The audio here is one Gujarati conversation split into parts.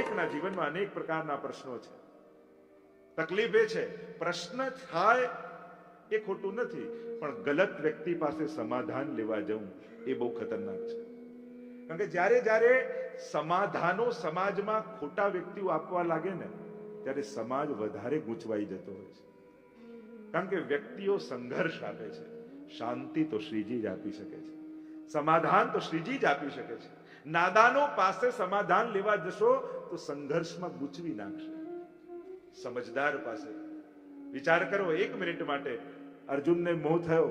દરેકના જીવનમાં અનેક પ્રકારના પ્રશ્નો છે. તકલીફ એ છે, પ્રશ્ન થાય એ ખોટું નથી, પણ ગલત વ્યક્તિ પાસે સમાધાન લેવા જવું એ બહુ ખતરનાક છે. કારણ કે જ્યારે જ્યારે સમાધાનો સમાજમાં ખોટા વ્યક્તિઓ આપવા લાગે ને, ત્યારે સમાજ વધારે ગૂંચવાઈ જતો હોય છે. કારણ કે વ્યક્તિઓ સંઘર્ષ આપે છે. શાંતિ તો શ્રીજી જ આપી શકે છે. સમાધાન તો શ્રીજી જ આપી શકે છે. નાદાનો પાસે સમાધાન લેવા જશો તો સંઘર્ષમાં ગૂંચવી નાખશે. સમજદાર પાસે. વિચાર કરો એક મિનિટ માટે. અર્જુનને મોહ થયો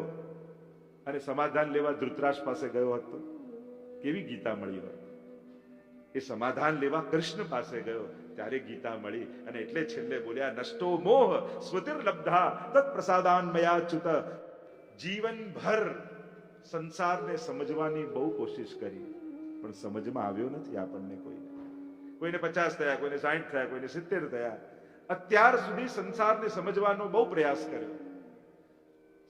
અને સમાધાન લેવા ધૃતરાજ પાસે ગયો હતો. કેવી ગીતા મળી હોય? એ સમાધાન લેવા કૃષ્ણ પાસે ગયો. ત્યારે ગીતા મળી અને એટલે છેલ્લે બોલ્યા, નષ્ટો મોહ સ્વતિર લબ્ધા તત્ પ્રસાદાન મયા જીવનભર સંસારને સમજવાની બહુ કોશિશ કરી. પણ સમજમાં આવ્યો નથી આપણને કોઈને. કોઈને પચાસ થયા, કોઈને સાહીઠ થયા, કોઈને સિત્તેર થયા. અત્યાર સુધી સંસારને સમજવાનો બહુ પ્રયાસ કર્યો.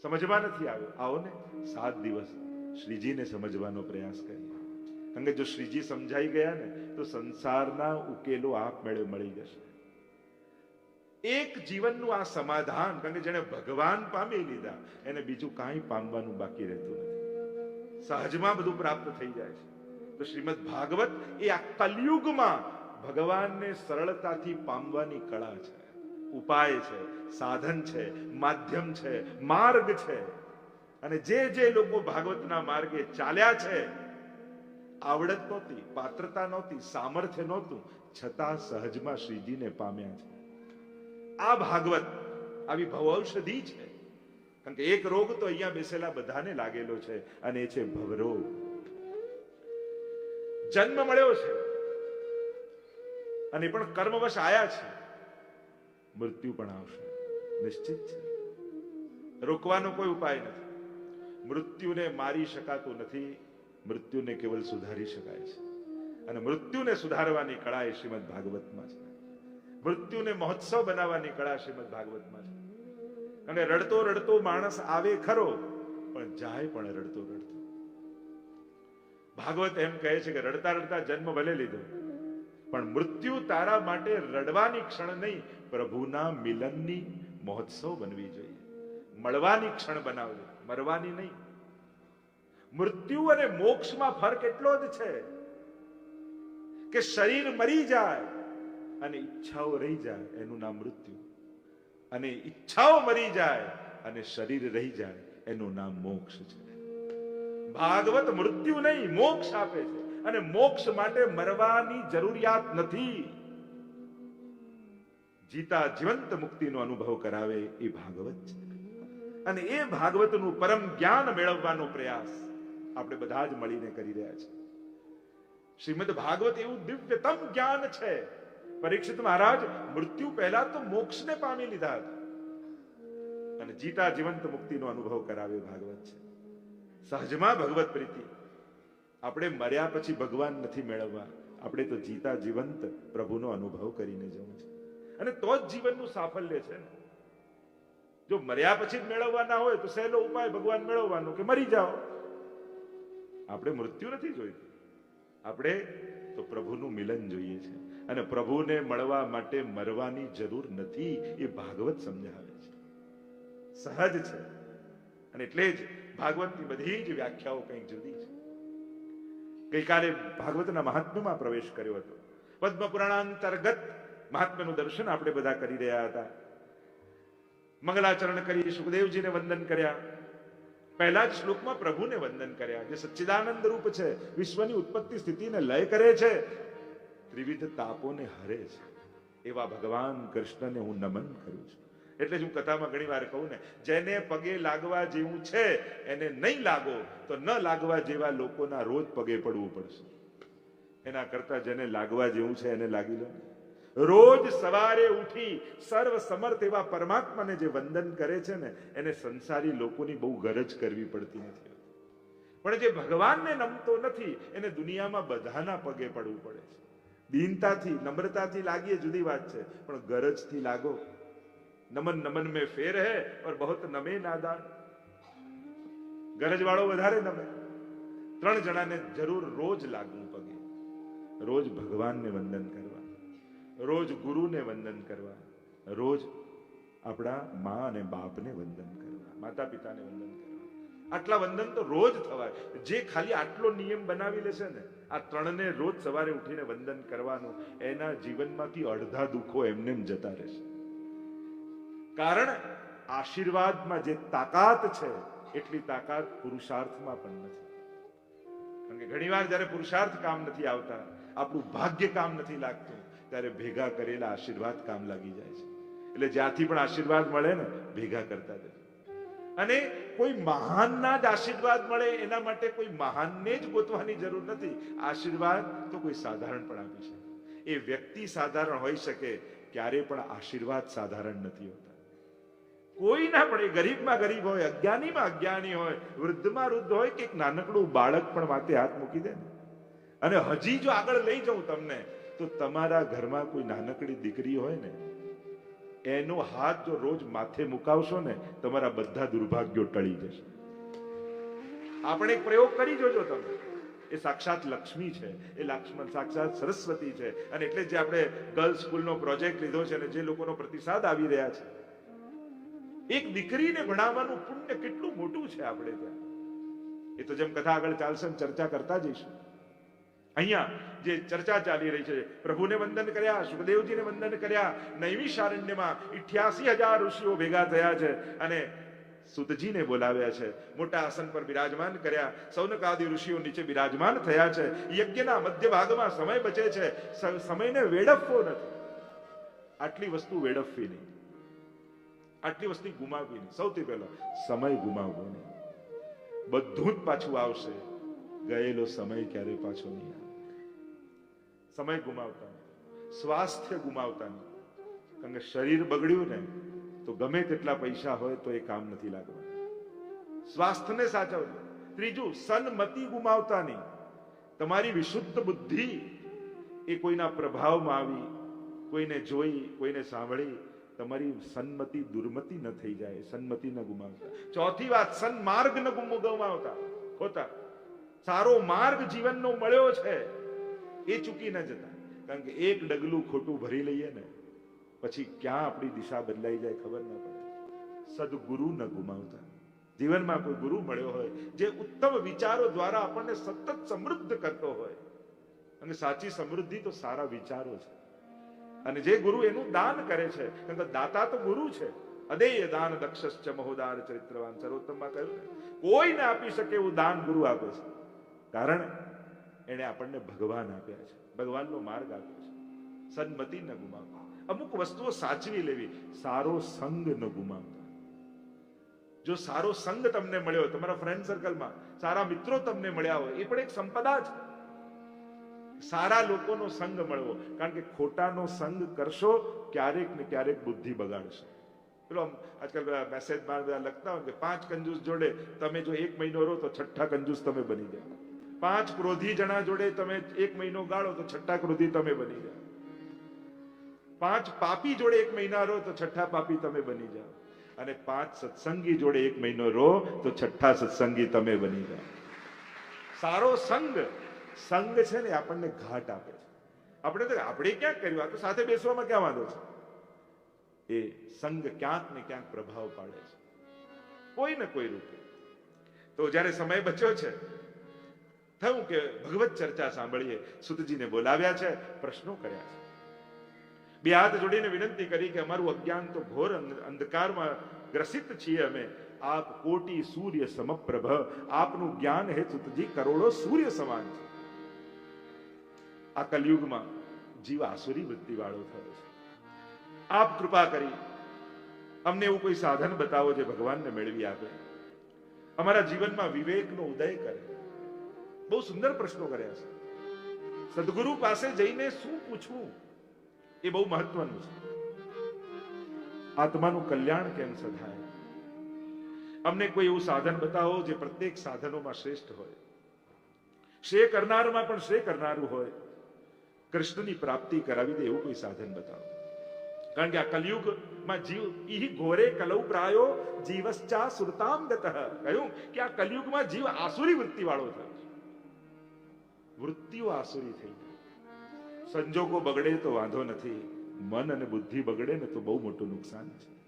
સમજમાં નથી આવ્યો. આવો ને, સાત દિવસ શ્રીજીને સમજવાનો પ્રયાસ કરીએ. કારણ કે જો શ્રીજી સમજાઈ ગયા ને, તો સંસારના ઉકેલો આપમેળે મળી જશે. એક જીવનનું આ સમાધાન, કારણ કે જેને ભગવાન પામી લીધા, એને બીજું કાંઈ પામવાનું બાકી રહેતું નથી. સહજમાં બધું પ્રાપ્ત થઈ જાય છે. તો શ્રીમદ ભાગવત એ આ કલયુગમાં ભગવાનને સરળતાથી પામવાની કળા છે. ઉપાય છે, સાધન છે, માધ્યમ છે, માર્ગ છે. અને જે જે લોકો ભાગવતના માર્ગે ચાલ્યા છે, આવડત નહોતી, પાત્રતા નહોતી, સામર્થ્ય નહોતું, છતાં સહજમાં શ્રીજીને પામ્યા છે. આ ભાગવત આવી ભવૌષધિ છે. કારણ કે એક રોગ તો અહીંયા બેસેલા બધાને લાગેલો છે, અને એ છે ભવરોગ. જન્મ મળ્યો છે. અને પણ કર્મવશ આયા છે. મૃત્યુ પણ આવશે. નિશ્ચિત છે. રોકવાનો કોઈ ઉપાય નથી. મૃત્યુને મારી શકાતું નથી. મૃત્યુને કેવલ સુધારી શકાય છે. અને મૃત્યુને સુધારવાની કળા એ શ્રીમદ ભાગવતમાં છે. મૃત્યુને મહોત્સવ બનાવવાની કળા શ્રીમદ ભાગવતમાં છે. અને રડતો રડતો માણસ આવે ખરો, પણ જાય પણ રડતો રડતો. ભાગવત એમ કહે છે કે રડતા રડતા જન્મ ભલે લીધો, પણ મૃત્યુ તારા માટે રડવાની ક્ષણ નહીં, પ્રભુના મિલનની મહોત્સવ બનવી જોઈએ. મળવાની ક્ષણ બનાવજો, મરવાની નહીં. મૃત્યુ અને મોક્ષમાં ફરક એટલો જ છે કે શરીર મરી જાય અને ઈચ્છાઓ રહી જાય, એનું નામ મૃત્યુ. અને ઈચ્છાઓ મરી જાય અને શરીર રહી જાય, એનું નામ મોક્ષ છે. ભાગવત મૃત્યુ નહીં, મોક્ષ આપે છે. અને મોક્ષ માટે મરવાની જરૂરિયાત નથી. જીતા જીવંત મુક્તિનો અનુભવ કરાવે એ ભાગવત છે. અને એ ભાગવતનું પરમ જ્ઞાન મેળવવાનો પ્રયાસ આપણે બધા જ મળીને કરી રહ્યા છે શ્રીમદ ભાગવત એવું દિવ્યતમ જ્ઞાન છે. પરીક્ષિત મહારાજ, મૃત્યુ પહેલા તો મોક્ષને પામી લીધા હતા. અને જીતા જીવંત મુક્તિનો અનુભવ કરાવે ભાગવત છે. સહજમાં ભગવત પ્રીતિ. આપણે મર્યા પછી ભગવાન નથી મેળવવા. આપણે તો જીતા જીવંત પ્રભુનો અનુભવ કરીને જવું છે. અને તો જ જીવનનું સાફલ્ય છે જો મર્યા પછી જ મેળવવાના હોય તો સહેલો ઉપાય ભગવાન મેળવવાનો કે મરી જાઓ. આપણે મૃત્યુ નથી જોઈતું આપણે તો પ્રભુનું મિલન જોઈએ છે. અને પ્રભુને મળવા માટે મરવાની જરૂર નથી એ ભાગવત સમજાવે છે. સહજ છે. અને એટલે જ ભાગવતની બધી જ વ્યાખ્યાઓ કંઈક જુદી છે. ગઈકાલે ભાગવતના મહાત્મ્યમાં પ્રવેશ કર્યો હતો. પદ્મ પુરાણાંતર્ગત મહાત્મ્યનું દર્શન આપણે બધા કરી રહ્યા હતા. મંગલાચરણ કરી સુખદેવજીને વંદન કર્યા. પહેલા જ શ્લોકમાં પ્રભુને વંદન કર્યા, જે સચ્ચિદાનંદ રૂપ છે, વિશ્વની ઉત્પત્તિ સ્થિતિને લય કરે છે. ત્રિવિધ તાપોને હરે છે. એવા ભગવાન કૃષ્ણને હું નમન કરું છું. એટલે હું કથામાં ઘણી વાર કહું ને, જેને પગે લાગવા જેવું છે, એને નહીં લાગો. તો ન લાગવા જેવા લોકોના રોજ પગે પડવું પડશે. એના કરતા જેને લાગવા જેવું છે, એને લાગી લો. રોજ સવારે ઉઠી સર્વ સમર્થ એવા પરમાત્માને જે વંદન કરે છે ને, એને સંસારી લોકોની બહુ ગરજ કરવી પડતી નથી. પણ જે ભગવાનને નમતો નથી, એને દુનિયામાં બધાના પગે પડવું પડે છે. દીનતાથી, નમ્રતાથી લાગીએ જુદી વાત છે, પણ ગરજથી લાગો. નમન નમન મેં ફેર હે ઓર બહુત નમે નાદાન. ગરજવાળો વધારે નમે. ત્રણ જણાને જરૂર રોજ લાગવું પગે. રોજ ભગવાનને વંદન કરવા. રોજ ગુરુને વંદન કરવા. રોજ આપણા મા અને બાપને વંદન કરવા. માતા પિતાને વંદન કરવા. આટલા વંદન તો રોજ થવાય. જે ખાલી આટલો નિયમ બનાવી લેશે ને, આ ત્રણને રોજ સવારે ઉઠીને વંદન કરવાનું એના જીવનમાંથી અડધા દુઃખો એમને જતા રહેશે. કારણ આશીર્વાદમાં જે તાકાત છે, એટલી તાકાત પુરુષાર્થમાં પણ નથી. કારણ કે ઘણીવાર જ્યારે પુરુષાર્થ કામ નથી આવતા, આપણું ભાગ્ય કામ નથી લાગતું, ત્યારે ભેગા કરેલા આશીર્વાદ કામ લાગી જાય છે. એટલે જ્યાંથી પણ આશીર્વાદ મળે ને, ભેગા કરતા જજો અને કોઈ મહાનના જ આશીર્વાદ મળે, એના માટે કોઈ મહાનને જ ગોતવાની જરૂર નથી. આશીર્વાદ તો કોઈ સાધારણ પણ આપી શકે. એ વ્યક્તિ સાધારણ હોઈ શકે, ક્યારે પણ આશીર્વાદ સાધારણ નથી હોતા. કોઈ ના એ ગરીબમાં ગરીબ હોય, અજ્ઞાનીમાં અજ્ઞાની હોય, વૃદ્ધમાં વૃદ્ધ હોય, કે એક નાનકડું બાળક પણ માથે હાથ મૂકી દે અને હજી જો આગળ લઈ જાઉં તમને, તો તમારા ઘરમાં કોઈ નાનકડી દીકરી હોય ને, એનો હાથ જો રોજ માથે મુકાવશો ને, તમારા બધા દુર્ભાગ્યો ટળી જશે. આપણે એક પ્રયોગ કરી જોજો તમે. એ સાક્ષાત લક્ષ્મી છે, એ લક્ષ્મણ સાક્ષાત સરસ્વતી છે, અને એટલે જે આપણે ગર્લ્સ સ્કૂલનો પ્રોજેક્ટ લીધો છે અને જે લોકોનો પ્રતિસાદ આવી રહ્યા છે એક દીકરીને ભણાવવાનું પુણ્ય કેટલું મોટું છે આપણે ત્યાં. એ તો જેમ કથા આગળ ચાલશે ચર્ચા કરતા જઈશું. અહીંયા જે ચર્ચા ચાલી રહી છે, પ્રભુને વંદન કર્યા, સુખદેવજીને વંદન કર્યા નૈમિષારણ્યમાં ઇઠ્યાસી હજાર ઋષિઓ ભેગા થયા છે અને સુતજીને બોલાવ્યા છે. મોટા આસન પર બિરાજમાન કર્યા. સૌનકાદી ઋષિઓ નીચે બિરાજમાન થયા છે. યજ્ઞના મધ્ય ભાગમાં સમય બચે છે. સમયને વેડફવો નથી. આટલી વસ્તુ વેડફવી નહીં. આટલી વસ્તુ ગુમાવવી નહીં. સૌથી પહેલા, સમય ગુમાવવો નહીં. બધું જ પાછું આવશે. ગયેલો સમય ક્યારે પાછો નહીં આવે. સમય ગુમાવતા નહીં. સ્વાસ્થ્ય ગુમાવતા નહીં. કારણ કે શરીર બગડ્યું ને, તો ગમે તેટલા પૈસા હોય તો એ કામ નથી લાગવા સ્વાસ્થ્યને સાચવજો ત્રીજું, સન્મતિ ગુમાવતા નહીં. તમારી વિશુદ્ધ બુદ્ધિ એ કોઈના પ્રભાવમાં આવી, કોઈને જોઈ, કોઈને સાંભળી તમારી સન્મતિ દુર્મતિ ન થઈ જાય, સન્મતિ ન ગુમાવતા. ચોથી વાત, સન્માર્ગ ન ગુમ ગુમાવતા. ખોતા સારો માર્ગ જીવનનો મળ્યો છે, એ ચૂકી ન જતા. કારણ કે એક ડગલું ખોટું ભરી લઈએ ને, પછી ક્યાં આપણી દિશા બદલાઈ જાય ખબર ન પડે. સદગુરુ ન ગુમાવતા. જીવનમાં કોઈ ગુરુ મળ્યો હોય, જે ઉત્તમ વિચારો દ્વારા આપણને સતત સમૃદ્ધ કરતો હોય. અને સાચી સમૃદ્ધિ તો સારા વિચારો છે. અને જે ગુરુ એનું દાન કરે છે કારણ કે દાતા તો ગુરુ છે. અદેય દાન દક્ષશ્ચ મહોદાર ચરિત્રવાન સર્વોત્તમમાં કહ્યું ને, કોઈને આપી શકે એવું દાન ગુરુ આપે છે. કારણ એણે આપણને ભગવાન આપ્યા છે. ભગવાનનો માર્ગ આપ્યો છે. સન્મતિ ન ગુમાવતા. અમુક વસ્તુઓ સાચવી લેવી, સારો સંગ ન ગુમાવતા. જો સારો સંગ તમને મળ્યો, તમારા ફ્રેન્ડ સર્કલમાં સારા મિત્રો તમને મળ્યા હોય, એ પણ એક સંપદા છે સારા લોકોનો સંગ મળવો. કારણ કે ખોટાનો સંગ કરશો, ક્યારેક ને ક્યારેક બુદ્ધિ બગાડશે. પેલો આજકાલ મેસેજમાં બધા લખતા હોય કે પાંચ કંજૂસ જોડે તમે જો એક મહિનો રહો તો છઠ્ઠા કંજૂસ તમે બની જાય. પાંચ ક્રોધી જણા જોડે તમે એક મહિનો ગાળો તો છઠ્ઠા ક્રોધી તમે બની જાઓ પાંચ પાપી જોડે એક મહિના રહો તો છઠ્ઠા પાપી તમે બની જાઓ અને પાંચ સત્સંગી જોડે એક મહિનો રહો તો છઠ્ઠા સત્સંગી તમે બની જાઓ સારો સંગ સંગ છે ને આપણને ઘાટ આપે છે. આપણે તો આપણે ક્યાંક કર્યું? આ તો સાથે બેસવામાં ક્યાં વાંધો છે? એ સંગ ક્યાંક ને ક્યાંક પ્રભાવ પાડે છે. કોઈ ને કોઈ રૂપે. તો જ્યારે સમય બચ્યો છે, થયું કે ભગવત ચર્ચા સાંભળીએ, સુતજીને બોલાવ્યા છે, પ્રશ્નો કર્યા છે. બે હાથ જોડીને વિનંતી કરી કે અમારું અજ્ઞાન તો ઘોર અંધ- અંધકારમાં ગ્રસિત છીએ અમે. આપ કોટી સૂર્ય સમપ્રભ. આપનું જ્ઞાન હે સુતજી, કરોડો સૂર્ય સમાન છે. આ કલયુગમાં જીવ આસુરી વૃત્તિ વાળો થયો છે. આપ કૃપા કરી અમને એવું કોઈ સાધન બતાવો જે ભગવાનને મેળવી આપે. અમારા જીવનમાં વિવેકનો ઉદય કરે. બહુ સુંદર પ્રશ્નો કર્યા છે. સદગુરુ પાસે જઈને શું પૂછવું? એ બહુ મહત્વનું છે. આત્માનું કલ્યાણ કેમ સધાય? અમને કોઈ એવું સાધન બતાવો જે પ્રત્યેક સાધનોમાં શ્રેષ્ઠ હોય. શ્રેય કરનારમાં પણ શ્રેય કરનારું હોય. કૃષ્ણની પ્રાપ્તિ કરાવી દે એવું કોઈ સાધન બતાવો. કારણ કે આ કલયુગમાં જીવ ઈ ઘોરે કલૌ પ્રાયો જીવશ્ચા સુરતામ ગત. કહ્યું કે આ કલયુગમાં જીવ આસુરી વૃત્તિ વાળો થયો. વૃત્તિઓ આસુરી થઈ સંજોગો બગડે તો વાંધો નથી. મન અને બુદ્ધિ બગડે ને તો બહુ મોટું નુકસાન છે.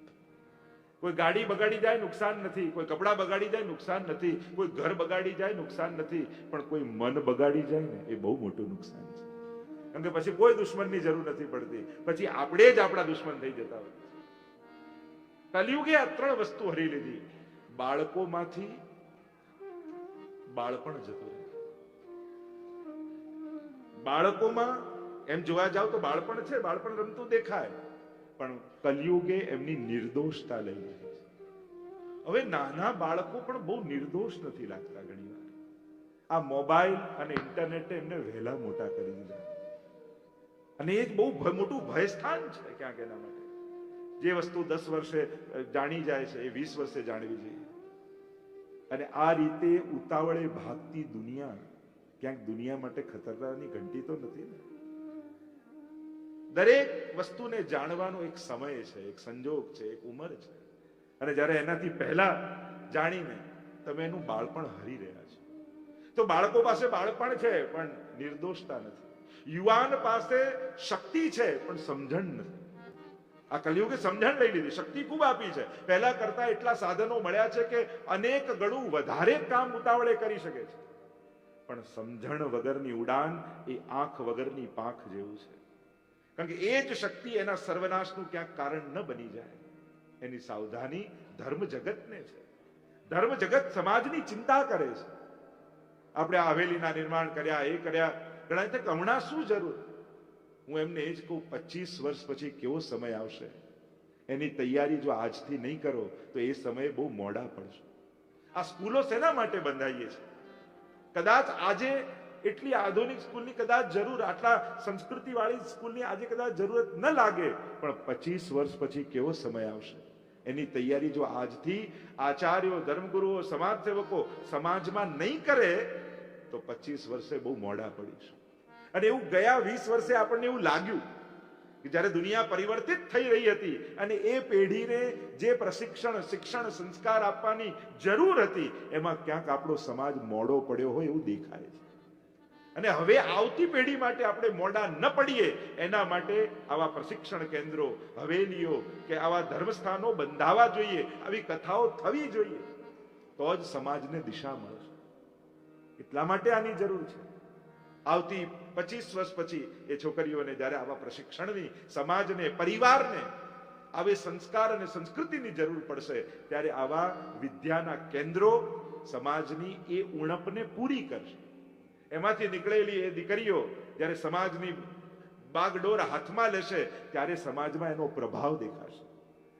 કોઈ ગાડી બગાડી જાય નુકસાન નથી. કોઈ કપડાં બગાડી જાય નુકસાન નથી. કોઈ ઘર બગાડી જાય નુકસાન નથી. પણ કોઈ મન બગાડી જાય ને એ બહુ મોટું નુકસાન છે. કારણ કે પછી કોઈ દુશ્મનની જરૂર નથી પડતી. પછી આપણે જ આપણા દુશ્મન થઈ જતા હોય કલયુગે આ ત્રણ વસ્તુ હરી લીધી. બાળકોમાંથી બાળપણ જતું બાળકોમાં એમ જોવા જાવ તો બાળપણ છે, બાળપણ રમતું દેખાય. પણ કલયુગે એમની નિર્દોષતા લઈ લીધી હવે નાના બાળકો પણ બહુ નિર્દોષ નથી લાગતા ઘણી વાર આ મોબાઈલ અને ઇન્ટરનેટે એમને વહેલા મોટા કરી દીધા. અને એ જ બહુ મોટું ભયસ્થાન છે ક્યાંક એના માટે. જે વસ્તુ દસ વર્ષે જાણી જાય છે, એ વીસ વર્ષે જાણવી જોઈએ. અને આ રીતે ઉતાવળે ભાગતી દુનિયા ક્યાંક દુનિયા માટે ખતરાની ઘંટી તો નથી ને? દરેક વસ્તુને જાણવાનો એક સમય છે, એક સંજોગ છે, એક ઉંમર છે. અને જ્યારે એનાથી પહેલા જાણીને તમે એનું બાળપણ હરી રહ્યા છો. તો બાળકો પાસે બાળપણ છે, પણ નિર્દોષતા નથી. યુવાન પાસે શક્તિ છે, પણ સમજણ નથી. આ કલયુગે સમજણ લઈ લીધી, શક્તિ ખૂબ આપી છે. પહેલા કરતા એટલા સાધનો મળ્યા છે કે અનેક ગણું વધારે કામ ઉતાવળે કરી શકે છે. પણ સમજણ વગરની ઉડાન એ આંખ વગરની પાંખ જેવું છે. કારણ કે એ જ શક્તિ એના સર્વનાશનું ક્યાંક કારણ ન બની જાય. એની સાવધાની ધર્મ જગતને છે. ધર્મ જગત સમાજની ચિંતા કરે છે. આપણે આ હવેલીના નિર્માણ કર્યા, એ કર્યા ઘણા તો હમણાં શું જરૂર? હું એમને એ જ કહું, પચીસ વર્ષ પછી કેવો સમય આવશે? એની તૈયારી જો આજથી નહીં કરો, તો એ સમયે બહુ મોડા પડશે. આ સ્કૂલો શેના માટે બંધાઈએ છે? કદાચ આજે એટલી આધુનિક સ્કૂલની કદાચ જરૂર, આટલા સંસ્કૃતિવાળી સ્કૂલની આજે કદાચ જરૂરત ન લાગે, પણ પચીસ વર્ષ પછી કેવો સમય આવશે? એની તૈયારી જો આજથી આચાર્યો, ધર્મગુરુઓ સમાજ સેવકો સમાજમાં નહીં કરે, તો પચીસ વર્ષે બહુ મોડા પડીશું અને એવું ગયા વીસ વર્ષે આપણને એવું લાગ્યું કે જ્યારે દુનિયા પરિવર્તિત થઈ રહી હતી અને એ પેઢીને જે પ્રશિક્ષણ, શિક્ષણ, સંસ્કાર આપવાની જરૂર હતી, એમાં ક્યાંક આપણો સમાજ મોડો પડ્યો હોય એવું દેખાય છે. અને હવે આવતી પેઢી માટે આપણે મોડા ન પડીએ, એના માટે આવા પ્રશિક્ષણ કેન્દ્રો, હવેલીઓ કે આવા ધર્મસ્થાનો બંધાવા જોઈએ, આવી કથાઓ થવી જોઈએ. તો જ સમાજને દિશા મળશે. એટલા માટે આની જરૂર છે. આવતી પચીસ વર્ષ પછી એ છોકરીઓને જ્યારે આવા પ્રશિક્ષણની સમાજને, પરિવારને આવી સંસ્કાર અને સંસ્કૃતિની જરૂર પડશે, ત્યારે આવા વિદ્યાના કેન્દ્રો સમાજની એ ઉણપને પૂરી કરશે. એમાંથી નીકળેલી એ દીકરીઓ જ્યારે સમાજની બાગડોર હાથમાં લેશે, ત્યારે સમાજમાં એનો પ્રભાવ દેખાશે.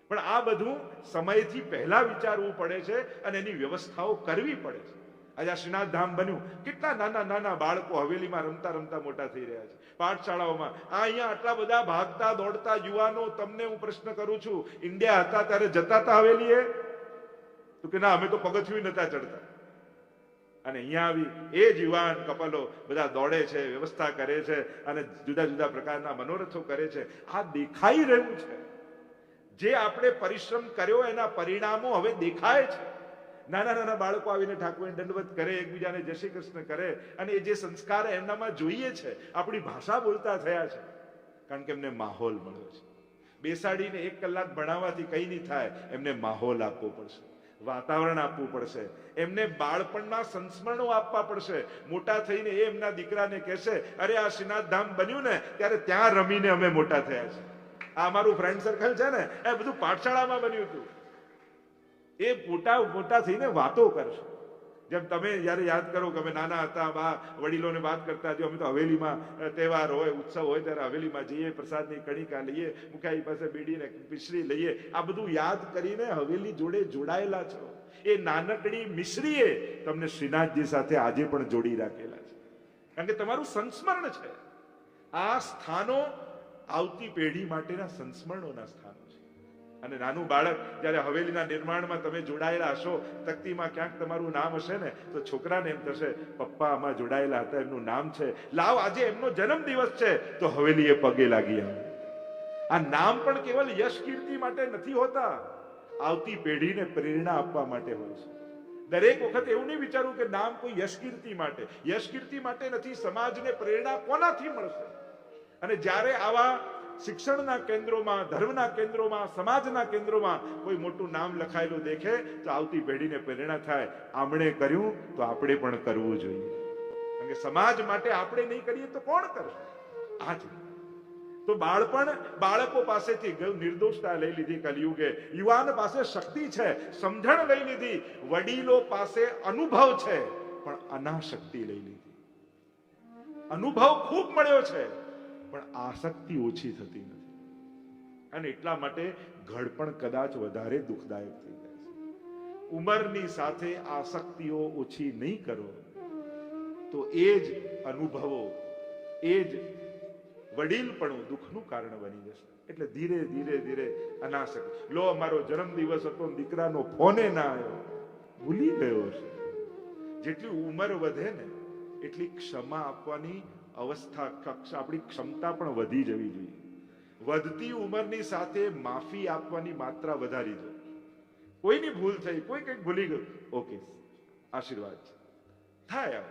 પણ આ બધું સમયથી પહેલા વિચારવું પડે છે અને એની વ્યવસ્થાઓ કરવી પડે છે. આજે આ શ્રીનાથ ધામ બન્યું. કેટલા નાના નાના બાળકો હવેલીમાં રમતા રમતા મોટા થઈ રહ્યા છે. પાઠશાળાઓમાં આ અહીંયા આટલા બધા ભાગતા દોડતા યુવાનો તમને હું પ્રશ્ન કરું છું. ઇન્ડિયા હતા ત્યારે જતા હતા હવેલીએ? તો કે ના, અમે તો પગથિયું નતા ચડતા. અને અહીંયા આવી એ જ યુવાન કપલો બધા દોડે છે, વ્યવસ્થા કરે છે અને જુદા જુદા પ્રકારના મનોરથો કરે છે. આ દેખાઈ રહ્યું છે. જે આપણે પરિશ્રમ કર્યો એના પરિણામો હવે દેખાય છે. નાના નાના બાળકો આવીને ઠાકોરને દંડવત કરે, એકબીજાને જય શ્રી કૃષ્ણ કરે અને એ જે સંસ્કાર એમનામાં જોઈએ છે, આપણી ભાષા બોલતા થયા છે. કારણ કે એમને માહોલ મળ્યો છે. બેસાડીને એક કલાક ભણાવવાથી કઈ નહીં થાય, એમને માહોલ આપવો પડશે, વાતાવરણ આપવું પડશે, એમને બાળપણના સંસ્મરણો આપવા પડશે. મોટા થઈને એ એમના દીકરાને કહેશે, અરે, આ શ્રીનાથ ધામ બન્યું ને, ત્યારે ત્યાં રમીને અમે મોટા થયા છે આ અમારું ફ્રેન્ડ સર્કલ છે ને, એ બધું પાઠશાળામાં બન્યું હતું. એ મોટા મોટા થઈને વાતો કરશે. જેમ તમે જ્યારે યાદ કરો કે અમે નાના હતા, બા વડીલોને વાત કરતા જો અમે તો હવેલીમાં તહેવાર હોય, ઉત્સવ હોય, ત્યારે હવેલીમાં જઈએ, પ્રસાદની કણિકા લઈએ મુખાઈ પાસે બીડીને પિસરી લઈએ. આ બધું યાદ કરીને હવેલી જોડે જોડાયેલા છો. એ નાનકડી મિશ્રીએ તમને શ્રીનાથજી સાથે આજે પણ જોડી રાખેલા છે. કારણ કે તમારું સંસ્મરણ છે. આ સ્થાનો આવતી પેઢી માટેના સંસ્મરણોના સ્થાનો અને નાનું બાળક જ્યારે હવેલીના નિર્માણમાં તમે જોડાયેલા હશો, તકતીમાં ક્યાંક તમારું નામ હશે ને, તો છોકરાને એમ થશે, પપ્પા, આમાં જોડાયેલા હતા, એમનું નામ છે. લાવ, આજે એમનો જન્મદિવસ છે. તો હવેલીએ પગે લાગી આ નામ પણ કેવલ યશ કીર્તિ માટે નથી હોતા. આવતી પેઢીને પ્રેરણા આપવા માટે હોય છે. દરેક વખત એવું નહીં વિચારવું કે નામ કોઈ યશ કીર્તિ માટે. યશ કીર્તિ માટે નથી, સમાજને પ્રેરણા કોનાથી મળશે? અને જ્યારે આવા શિક્ષણના કેન્દ્રોમાં, ધર્મના કેન્દ્રોમાં, સમાજના કેન્દ્રોમાં કોઈ મોટું નામ લખાયેલું દેખે તો આવતી પેઢીને પ્રેરણા થાય. આમણે કર્યું તો આપણે પણ કરવું જોઈએ. સમાજ માટે આપણે નહીં કરીએ તો કોણ કરશે આ તો બાળપણ બાળકો પાસેથી નિર્દોષતા લઈ લીધી કલયુગે. યુવાન પાસે શક્તિ છે, સમજણ લઈ લીધી. વડીલો પાસે અનુભવ છે, પણ અનાશક્તિ લઈ લીધી. અનુભવ ખૂબ મળ્યો છે. પણ આસક્તિ ઓછી થતી નથી. અને એટલા માટે ઘડપણ કદાચ વધારે દુઃખદાયક થઈ જાય છે. ઉંમરની સાથે આસક્તિઓ ઓછી નહીં કરો, તો એ જ અનુભવો, એ જ વડીલપણું દુઃખનું કારણ બની જશે. એટલે ધીરે ધીરે ધીરે અનાશક લો, અમારો જન્મદિવસ હતો દીકરાનો ફોને ના આવ્યો. ભૂલી ગયો છે જેટલી ઉંમર વધે ને, એટલી ક્ષમા આપવાની અવસ્થા કક્ષ આપણી ક્ષમતા પણ વધી જવી જોઈએ. વધતી ઉંમરની સાથે માફી આપવાની માત્રા વધારી દો. કોઈની ભૂલ થઈ, કોઈ કંઈક ભૂલી ગયું, ઓકે, આશીર્વાદ છે. થાય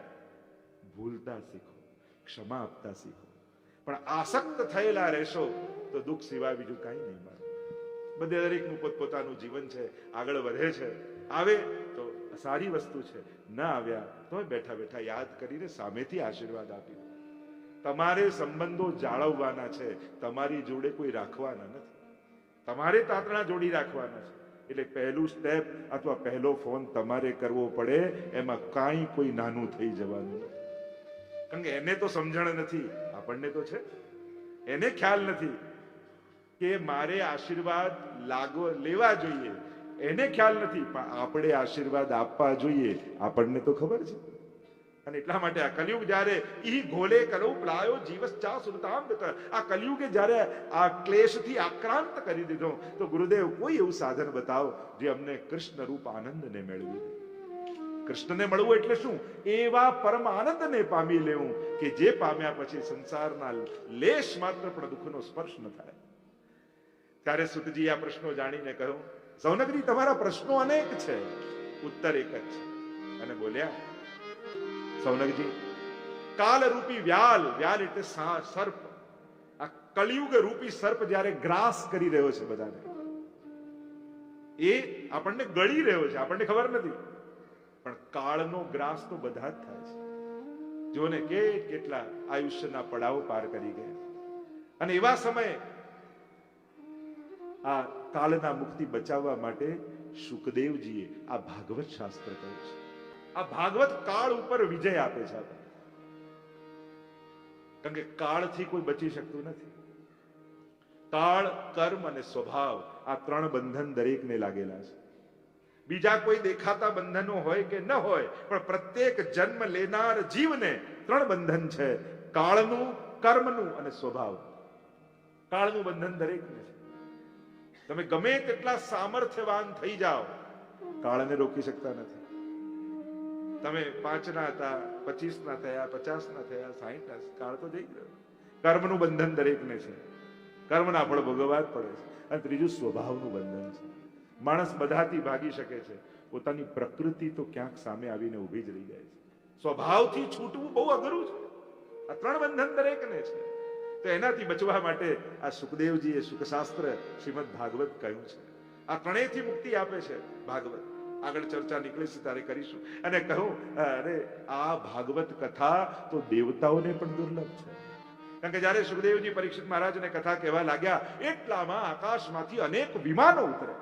ભૂલતા શીખો, ક્ષમા આપતા શીખો. પણ આસક્ત થયેલા રહેશો તો દુઃખ સિવાય બીજું કાંઈ નહીં મળે. બધે દરેકનું પોતપોતાનું જીવન છે, આગળ વધે છે. આવે તો સારી વસ્તુ છે. ના આવ્યા તો બેઠા બેઠા યાદ કરીને સામેથી આશીર્વાદ આપી. તમારે સંબંધો જાળવવાના છે. તમારી જોડે કોઈ રાખવાના નથી. તમારે તાતણા જોડી રાખવાના છે. એટલે પહેલું સ્ટેપ અથવા પહેલો ફોન તમારે કરવો પડે. એમાં કાંઈ કોઈ નાનું થઈ જવાનું કારણ કે એને તો સમજણ નથી. આપણને તો છે. એને ખ્યાલ નથી કે મારે આશીર્વાદ લાગવો લેવા જોઈએ. એને ખ્યાલ નથી. પણ આપણે આશીર્વાદ આપવા જોઈએ. આપણને તો ખબર છે. અને એટલા માટે આ કલયુગ જ્યારે ઈ ઘોલે કલૌ પ્લાયો જીવસ ચા સુરતામ આ કલયુગે જ્યારે આ ક્લેશથી આક્રાંત કરી દીધો, તો ગુરુદેવ કોઈ એવું સાધન બતાવો જે અમને કૃષ્ણ રૂપ આનંદને મેળવી કૃષ્ણને મળવું એટલે શું? એવા પરમ આનંદને પામી લેવું કે જે પામ્યા પછી સંસારના લેશ માત્ર પણ દુઃખનો સ્પર્શ ન થાય. ત્યારે સુતજી આ પ્રશ્નો જાણીને કહ્યું સૌનગરી તમારા પ્રશ્નો અનેક છે. ઉત્તર એક જ છે. અને બોલ્યા સૌનકજી કાલ રૂપી વ્યાલ વ્યાલ એટલે સર્પ. આ કળિયુગ રૂપી સર્પ જ્યારે ગ્રાસ કરી રહ્યો છે બધાને, એ આપણને ગળી રહ્યો છે, આપણને ખબર નથી. પણ કાળનો ગ્રાસ તો બધા જ થાય છે. જોને કે કેટલા આયુષ્યના પડાવ પાર કરી ગયા. અને એવા સમયે આ કાળના મુક્તિ બચાવવા માટે સુખદેવજીએ આ ભાગવત શાસ્ત્ર કહ્યું છે. આ ભાગવત કાળ ઉપર વિજય આપે છે કારણ કે કાળથી કોઈ બચી શકતું નથી. કાળ, કર્મ અને સ્વભાવ આ ત્રણ બંધન દરેકને લાગેલા છે. બીજા કોઈ દેખાતા બંધનો હોય કે ન હોય, પણ પ્રત્યેક જન્મ લેનાર જીવને ત્રણ બંધન છે. કાળનું, કર્મનું અને સ્વભાવ. કાળનું બંધન દરેકને છે. તમે ગમે તેટલા સામર્થ્યવાન થઈ જાઓ, કાળને રોકી શકતા નથી. તમે પાંચના હતા, પચીસના થયા, પચાસના થયા, સાહીઠના કાળ તો જઈ ગયો. કર્મનું બંધન દરેકને છે. કર્મના ફળ ભોગવવા જ પડે છે. અને ત્રીજું સ્વભાવનું બંધન છે. માણસ બધાથી ભાગી શકે છે. પોતાની પ્રકૃતિ તો ક્યાંક સામે આવીને ઊભી જ રહી જાય છે. સ્વભાવથી છૂટવું બહુ અઘરું છે. આ ત્રણ બંધન દરેકને છે. તો એનાથી બચવા માટે આ સુખદેવજીએ સુખશાસ્ત્ર શ્રીમદ ભાગવત કહ્યું છે. આ ત્રણેયથી મુક્તિ આપે છે ભાગવત. આગળ ચર્ચા નીકળી છે ત્યારે કરીશું. અને કહું અરે, આ ભાગવત કથા તો દેવતાઓને પણ દુર્લભ છે. કારણ કે જ્યારે સુખદેવજી પરીક્ષિત મહારાજને કથા કહેવા લાગ્યા, એટલામાં આકાશમાંથી અનેક વિમાનો ઉતરે.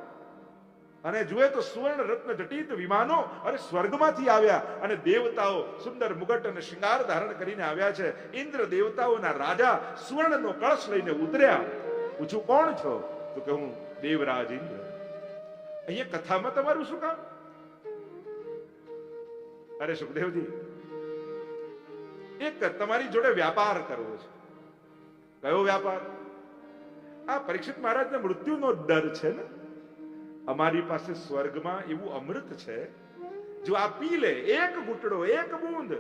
અને જુએ તો સુવર્ણ રત્ન જટિત વિમાનો અને સ્વર્ગમાંથી આવ્યા અને દેવતાઓ સુંદર મુગટ અને શૃંગાર ધારણ કરીને આવ્યા છે. ઇન્દ્ર દેવતાઓના રાજા સુવર્ણનો કળશ લઈને ઉતર્યા. પૂછું, કોણ છો? તો કે હું દેવરાજ ઇન્દ્ર. અહીંયા કથામાં તમારું શું કામ? અરે સુખદેવજી, એક તમારી જોડે વ્યાપાર કરવો છે. કયો વ્યાપાર? આ પરીક્ષિત મહારાજને મૃત્યુનો ડર છે ને? અમારી પાસે સ્વર્ગમાં એવું અમૃત છે, જો આ પી લે, એક ઘૂંટડો, એક બૂંદ,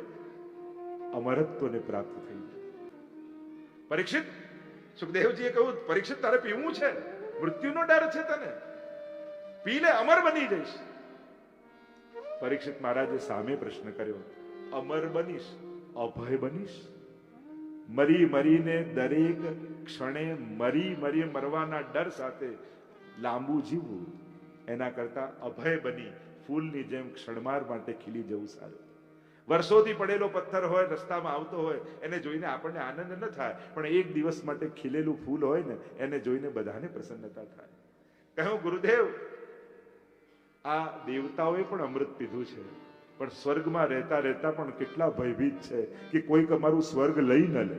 અમરત્વને પ્રાપ્ત થઈ પરીક્ષિત, સુખદેવજીએ કહ્યું, પરીક્ષિત, તારે પીવું છે? મૃત્યુનો ડર છે તને? પી અમર બની જઈશ. પરીક્ષિત મહારાજે સામે પ્રશ્ન કર્યો, અમર બનીશ, અભય બનીશ? મરી મરીને દરેક ક્ષણે મરી મરી મરવાના ડર સાથે લાંબુ જીવવું. એના કરતા અભય બની, ફૂલની જેમ ક્ષણમાર માટે ખીલી જવું સારું. વર્ષોથી પડેલો પથ્થર હોય, રસ્તામાં આવતો હોય, એને જોઈને આપણને આનંદ ન થાય. પણ એક દિવસ માટે ખીલેલું ફૂલ હોય ને, એને જોઈને બધાને પ્રસન્નતા થાય. કહ્યું, ગુરુદેવ આ દેવતાઓએ પણ અમૃત પીધું છે. પણ સ્વર્ગમાં રહેતા રહેતા પણ કેટલા ભયભીત છે કે કોઈક અમારું સ્વર્ગ લઈ ન લે.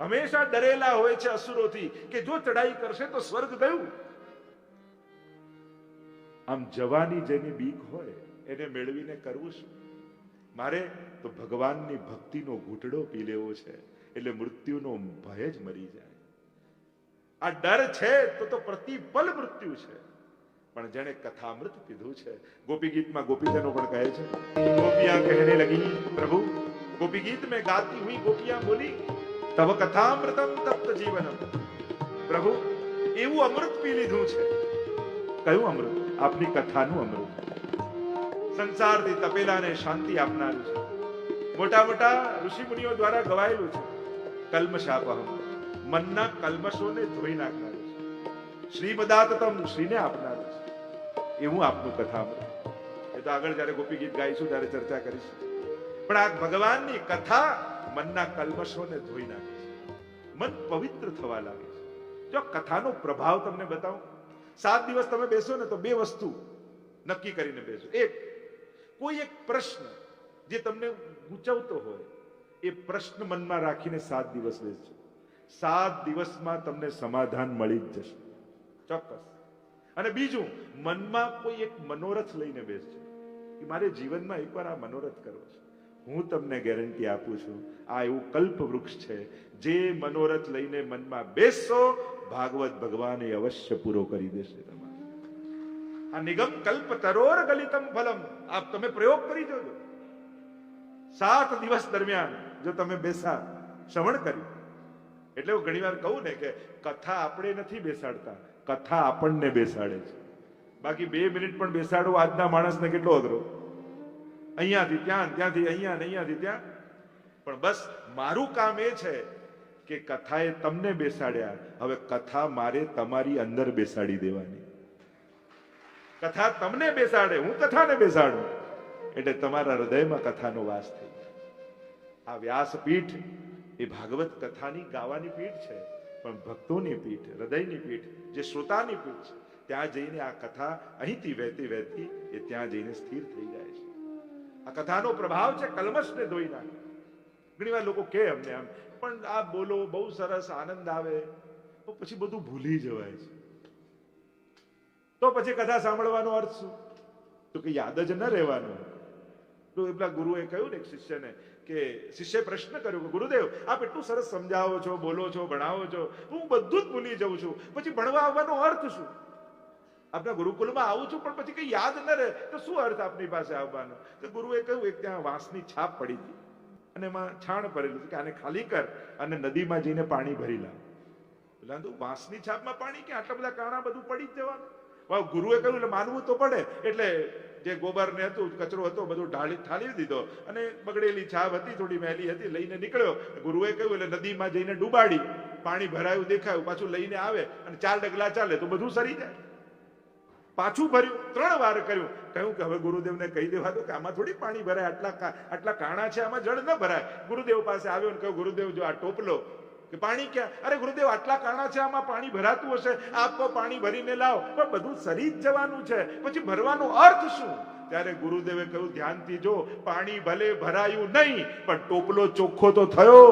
હંમેશા ડરેલા હોય છે અસુરોથી કે જો ચડાઈ કરશે તો સ્વર્ગ ગયું. આમ જવાની જેની બીક હોય એને મેળવીને કરવું શું? મારે તો ભગવાનની ભક્તિનો ઘૂંટડો પી લેવો છે, એટલે મૃત્યુનો ભય જ મરી જાય. આ ડર છે તો તો પ્રતિપલ મૃત્યુ છે. પણ જેણે કથામૃત પીધું છે. ગોપી ગીતમાં ગોપીજનો પણ કહે છે, ગોપિયા કહેને લગી, પ્રભુ ગોપી ગીત મેં ગાતી હુઈ ગોપિયા બોલી, તવ કથામૃતમ તપ્ત જીવનમ. પ્રભુ, એવું અમૃત પી લીધું છે. કયું અમૃત? આપની કથાનું અમૃત. સંસારથી તપેલાને શાંતિ આપનારું છે. મોટા મોટા ઋષિ મુનિઓ દ્વારા ગવાયેલું છે. કલ્મશ કલ્મશાપહમ. મનના કલ્મશોને ધોઈ નાખનારું છે. શ્રીમદાતતમ શ્રીને આપનાર એવું આપનું કથા એ તો આગળ જ્યારે ગોપી ગીત ગાઈશું ત્યારે ચર્ચા કરીશું. પણ આ ભગવાનની કથા મનના કલમશોને ધોઈ નાખે છે. મન પવિત્ર થવા લાગે છે. જો કથાનો પ્રભાવ તમને બતાવું. સાત દિવસ તમે બેસો ને તો બે વસ્તુ નક્કી કરીને બેસો. એક, કોઈ એક પ્રશ્ન જે તમને ગૂંચવતો હોય, એ પ્રશ્ન મનમાં રાખીને સાત દિવસ બેસજો સાત દિવસમાં તમને સમાધાન મળી જ જશે. ચોક્કસ. અને બીજું, મનમાં કોઈ એક મનોરથ લઈને બેસજો. કે મારે જીવનમાં એકવાર આ મનોરથ કરવો છે. હું તમને ગેરંટી આપું છું, આ એવું કલ્પ વૃક્ષ છે, જે મનોરથ લઈને મનમાં બેસશો, ભાગવત ભગવાન એ અવશ્ય પૂરો કરી દેશે તમારે. આ નિગમ કલ્પ તરોર ગલિતમ ફલમ. આપ તમે પ્રયોગ કરી જોજો. સાત દિવસ દરમિયાન જો તમે બેસા શ્રવણ કર્યું. એટલે હું ઘણીવાર કહું ને કે કથા આપણે નથી બેસાડતા. કથા આપણને બેસાડે છે. બાકી બે મિનિટ પણ બેસાડવું આજના માણસને કેટલો અઘરો. અહીંયાથી ત્યાં, ત્યાંથી અહીંયા ને અહીંયાથી ત્યાં. પણ બસ મારું કામ એ છે કે કથાએ તમને બેસાડ્યા. હવે કથા મારે તમારી અંદર બેસાડી દેવાની. કથા તમને બેસાડે, હું કથાને બેસાડું. એટલે તમારા હૃદયમાં કથાનો વાસ થઈ આ વ્યાસપીઠ એ ભાગવત કથાની ગાવાની પીઠ છે. પણ ભક્તોની પીઠ, હૃદયની પીઠ, જે શ્રોતાની પીઠ છે, ત્યાં જઈને આ કથા અહીંથી વહેતી વહેતી એ ત્યાં જઈને સ્થિર થઈ જાય છે. આ કથાનો પ્રભાવ છે કલમશને ધોઈ નાખે. ઘણી વાર લોકો કે અમને આમ પણ આ બોલો, બહુ સરસ આનંદ આવે. તો પછી બધું ભૂલી જવાય છે. તો પછી કથા સાંભળવાનો અર્થ શું? તો કે યાદ જ ન રહેવાનું. તો એટલા ગુરુએ કહ્યું ને શિષ્યને કે શિષ્ય પ્રશ્ન કર્યો કે, ગુરુદેવ, આપ એટલું સરસ સમજાવો છો, બોલો છો, ભણાવો છો. હું બધું જ ભૂલી જાઉં છું. પછી ભણવા આવવાનો અર્થ શું? આપના ગુરુકુલમાં આવું છું, પણ પછી કઈ યાદ ન રહે, તો શું અર્થ આપની પાસે આવવાનો? તો ગુરુએ કહ્યું, એક ત્યાં વાંસની છાપ પડી હતી. અને એમાં છાણ ભરેલું કે આને ખાલી કર અને નદીમાં જઈને પાણી ભરી લાવ. એટલે વાંસની છાપમાં પાણી કે આટલા બધા કાણા બધું પડી જ જવાનું. ગુરુએ કહ્યું એટલે માનવું તો પડે. એટલે જે ગોબર ને હતું, કચરો હતો, બધું ઢાળી, ઠાલી દીધો. અને બગડેલી છાપ હતી, થોડી મેલી હતી, લઈને નીકળ્યો. ગુરુએ કહ્યું એટલે નદીમાં જઈને ડૂબાડી. પાણી ભરાયું, દેખાયું, પાછું લઈને આવે અને ચાર ડગલા ચાલે તો બધું સરી જાય. પાછું ભર્યું, ત્રણ વાર કર્યું. કહ્યું કે હવે ગુરુદેવને કહી દેવા દો કે આમાં થોડી પાણી ભરાય, આટલા આટલા કાણા છે, આમાં જળ ન ભરાય. ગુરુદેવ પાસે આવ્યો ને કહ્યું, ગુરુદેવ, જો આ ટોપલો કે પાણી ક્યાં? અરે ગુરુદેવ, આટલા કાણા છે, આમાં પાણી ભરાતું હશે. આપો પાણી ભરીને લાવો. પણ બધું સરી જ જવાનું છે. પછી ભરવાનો અર્થ શું? ત્યારે ગુરુદેવે કહ્યું, ધ્યાનથી જો, પાણી ભલે ભરાયું નહીં, પણ ટોપલો ચોખ્ખો તો થયો.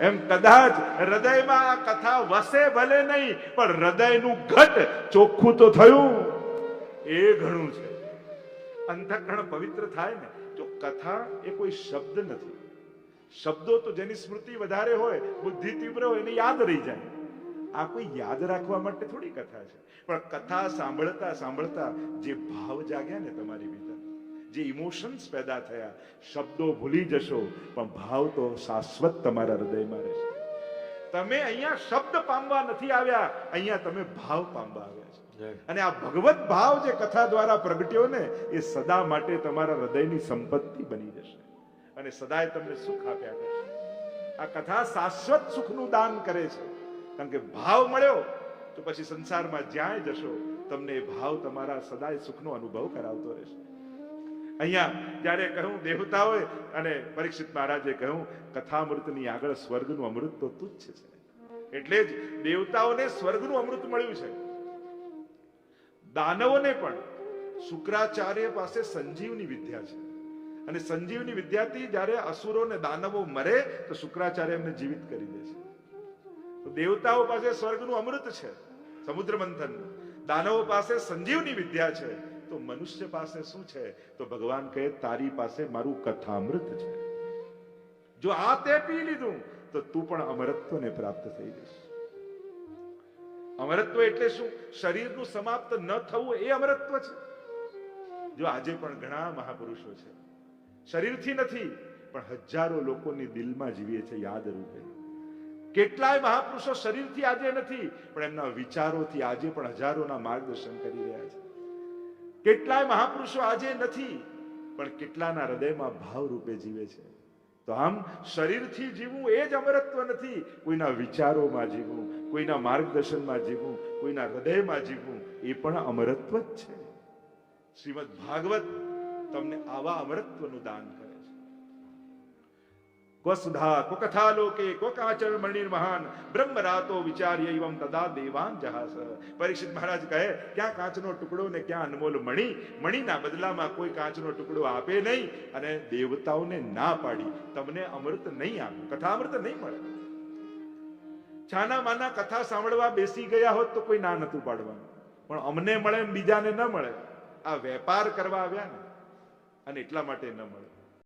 એમ કદાચ હૃદયમાં આ કથા વસે ભલે નહીં, પણ હૃદયનું ઘટ ચોખ્ખું તો થયું. એ ઘણું છે. અંતઃકરણ પવિત્ર થાય ને, તો કથા એ કોઈ શબ્દ નથી. શબ્દો તો જેની સ્મૃતિ વધારે હોય બુદ્ધિ તીવ્ર હોય એને યાદ રહી જાય. આ કોઈ યાદ રાખવા માટે થોડી કથા છે. પણ કથા સાંભળતા સાંભળતા જે ભાવ જાગ્યા ને તમારી ભીતર જે ઇમોશન્સ પેદા થયા શબ્દો ભૂલી જશો પણ ભાવ તો શાશ્વત તમારા હૃદયમાં રહેશે. તમે અહીંયા શબ્દ પામવા નથી આવ્યા અહીંયા તમે ભાવ પામવા આવ્યા છે. અને આ ભગવત ભાવ જે કથા દ્વારા પ્રગટ્યો ને એ સદા માટે તમારા હૃદયની સંપત્તિ બની જશે. અને સદાય તમને સુખ આપ્યા કરશે. આ કથા શાશ્વત સુખનું દાન કરે છે. કારણ કે ભાવ મળ્યો, તો પછી સંસારમાં જ્યાંય જશો, તમને ભાવ તમારા સદાય સુખનો અનુભવ કરાવતો રહેશે. અહીંયા જ્યારે કહ્યું દેવતાઓએ અને પરીક્ષિત મહારાજે કહ્યું, કથામૃતની આગળ સ્વર્ગનું અમૃત તો તુચ્છ છે. એટલે જ દેવતાઓને સ્વર્ગનું અમૃત મળ્યું છે. દાનવોને પણ શુક્રાચાર્ય પાસે સંજીવની વિદ્યા છે. અને સંજીવની વિદ્યાથી જ્યારે અસુરો ને દાનવો મરે, તો શુક્રાચાર્ય એમને જીવિત કરી દે છે. દેવતાઓ પાસે સ્વર્ગનું અમૃત છે, સમુદ્ર મંથન. દાનવો પાસે સંજીવની વિદ્યા છે, તો મનુષ્ય પાસે શું છે? તો ભગવાન કહે, તારી પાસે મારું કથામૃત છે. જો આ તે પી લીધું, તો તું પણ અમરત્વને પ્રાપ્ત થઈ જઈશ. અમરત્વ એટલે શું? શરીરનું સમાપ્ત ન થવું એ અમરત્વ છે. જો આજે પણ ઘણા મહાપુરુષો છે શરીરથી નથી, પણ હજારો લોકોની દિલમાં જીવીએ છે યાદ રૂપે. કેટલાય મહાપુરુષો શરીરથી આજે નથી, પણ એમના વિચારોથી આજે પણ હજારોના માર્ગદર્શન કરી રહ્યા છે. કેટલાય મહાપુરુષો આજે નથી, પણ કેટલાના હૃદયમાં ભાવ રૂપે જીવે છે. તો આમ શરીરથી જીવવું એ જ અમરત્વ નથી, કોઈના વિચારોમાં જીવવું, કોઈના માર્ગદર્શનમાં જીવવું, કોઈના હૃદયમાં જીવવું, એ પણ અમરત્વ જ છે. શ્રીમદ ભાગવત તમને આવા અમરત્વનું દાન કરે છે. ક્વ સુધા, ક્વ કથા લોકે, ક્વ કાચર મણિર મહાન, બ્રહ્મ રાતો વિચાર્ય એવમ તદા દેવાન જહાસ. પરીક્ષિત મહારાજ કહે, ક્યાં કાચનો ટુકડો ને ક્યાં અનમોલ મણી? મણીના બદલામાં કોઈ કાચનો ટુકડો આપે નહીં અને દેવતાઓને ના પાડી. તમને અમૃત નહીં આપે, કથામૃત નહીં મળે. છાના માના કથા સાંભળવા બેસી ગયા હોત તો કોઈ ના નતું પાડવાનું. પણ અમને મળે બીજાને ન મળે. આ વેપાર કરવા આવ્યા ને. અને એટલા માટે ન મળે.